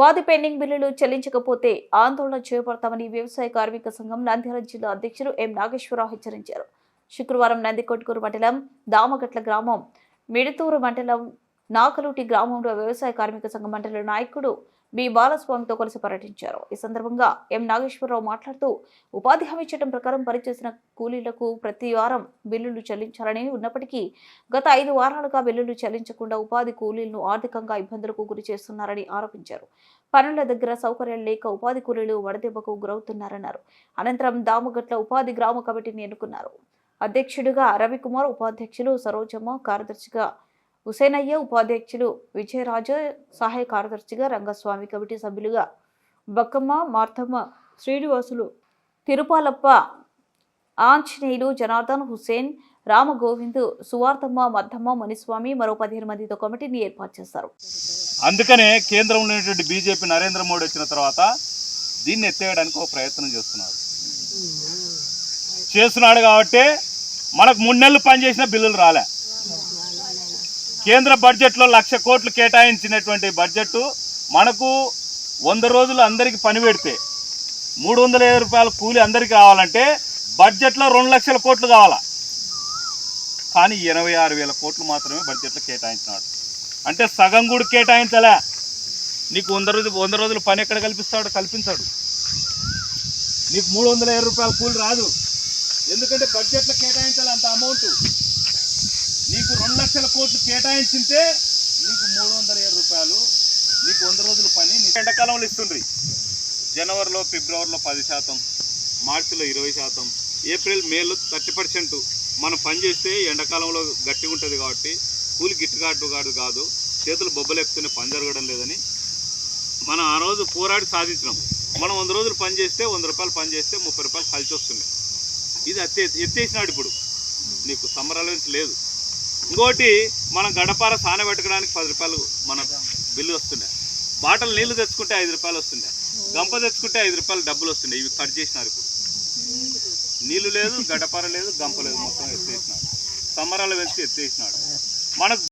ఉపాధి పెండింగ్ బిల్లులు చెల్లించకపోతే ఆందోళన చేపడతామని వ్యవసాయ కార్మిక సంఘం నంద్యాల జిల్లా అధ్యక్షులు ఎం నాగేశ్వరరావు హెచ్చరించారు. శుక్రవారం నందికొట్కూరు మండలం దామగట్ల గ్రామం మిడుతూరు మండలం నాకలూటి గ్రామంలో వ్యవసాయ కార్మిక సంఘం మండలి నాయకుడు బి. బాలస్వామితో కలిసి పర్యటించారు. ఈ సందర్భంగా ఎం. నాగేశ్వరరావు మాట్లాడుతూ ఉపాధి హామీ చట్టం ప్రకారం పనిచేసిన కూలీలకు ప్రతి వారం బిల్లులు చెల్లించాలని ఉన్నప్పటికీ గత ఐదు వారాలుగా బిల్లులు చెల్లించకుండా ఉపాధి కూలీలను ఆర్థికంగా ఇబ్బందులకు గురి చేస్తున్నారని ఆరోపించారు. పనుల దగ్గర సౌకర్యాలు లేక ఉపాధి కూలీలు వడదెబ్బకు గురవుతున్నారన్నారు. అనంతరం దామగట్ల ఉపాధి గ్రామ కమిటీని ఎన్నుకున్నారు. అధ్యక్షుడిగా రవికుమార్ ఉపాధ్యక్షులు సరోజమ్మ కార్యదర్శిగా హుసేనయ్య ఉపాధ్యక్షులు విజయరాజు సహాయ కార్యదర్శిగా రంగస్వామి కమిటీ సభ్యులుగా. బక్కమ్మ మార్తమ్మ శ్రీనివాసులు తిరుపాలప్ప ఆంజనేయులు జనార్దన్ హుసేన్ రామగోవింద్ సువార్తమ్మ మద్దమ్మ మునిస్వామి మరో పదిహేను మందితో కమిటీని ఏర్పాటు చేశారు. అందుకనే కేంద్రంలో ఉన్నటువంటి బీజేపీ నరేంద్ర మోడీ వచ్చిన తర్వాత దీన్ని ఎత్తేయడానికి ఒక ప్రయత్నం చేస్తున్నాడు చేస్తున్నాడు కాబట్టి మనకు మూడు నెలలు పనిచేసిన బిల్లులు రాలే. కేంద్ర బడ్జెట్లో లక్ష కోట్లు కేటాయించినటువంటి బడ్జెట్ మనకు వంద రోజులు అందరికీ పని పెడితే మూడు వందల యాభై రూపాయల కూలి అందరికి రావాలంటే బడ్జెట్లో రెండు లక్షల కోట్లు కావాలా? కానీ ఇరవై ఆరు వేల కోట్లు మాత్రమే బడ్జెట్లో కేటాయించినాడు. అంటే సగం కూడా కేటాయించలే. నీకు వంద రోజులు వంద రోజులు పని ఎక్కడ కల్పిస్తాడు కల్పించాడు. నీకు మూడు వందల ఇరవై రూపాయల కూలి రాదు. ఎందుకంటే బడ్జెట్లో కేటాయించాలి అంత అమౌంట్. నీకు రెండు లక్షల కోట్లు కేటాయించింటే నీకు మూడు వందల ఇరవై రూపాయలు నీకు వంద రోజుల పని నీకు ఎండాకాలంలో ఇస్తుండ్రి. జనవరిలో ఫిబ్రవరిలో పది శాతం మార్చిలో ఇరవై శాతం ఏప్రిల్ మేలో థర్టీ పర్సెంట్. మనం పని చేస్తే ఎండాకాలంలో గట్టిగా ఉంటుంది కాబట్టి కూలి గిట్టుగాటు కాదు కాదు చేతులు బొబ్బలేపుతూనే పని జరగడం లేదని మనం ఆ రోజు పోరాడి సాధించినాం. మనం వంద రోజులు పని చేస్తే వంద రూపాయలు పని చేస్తే ముప్పై రూపాయలు కలిసి వస్తుంది ఇది అత్తే ఎత్తేసినాడు ఇప్పుడు. నీకు సమ్మర్ అలవెన్స్ లేదు. ఇంకోటి మనం గడపార సాన పెట్టడానికి పది రూపాయలు మన బిల్లు వస్తుండే. బాటలు నీళ్ళు తెచ్చుకుంటే ఐదు రూపాయలు వస్తుండే. గంప తెచ్చుకుంటే ఐదు రూపాయలు డబ్బులు వస్తుండే. ఇవి కట్ చేసినారు ఇప్పుడు. నీళ్ళు లేదు గడపార లేదు గంప లేదు మొత్తం ఎత్తేసినాడు సమ్మరాలు వెళ్తే ఎత్తేసినాడు మనకు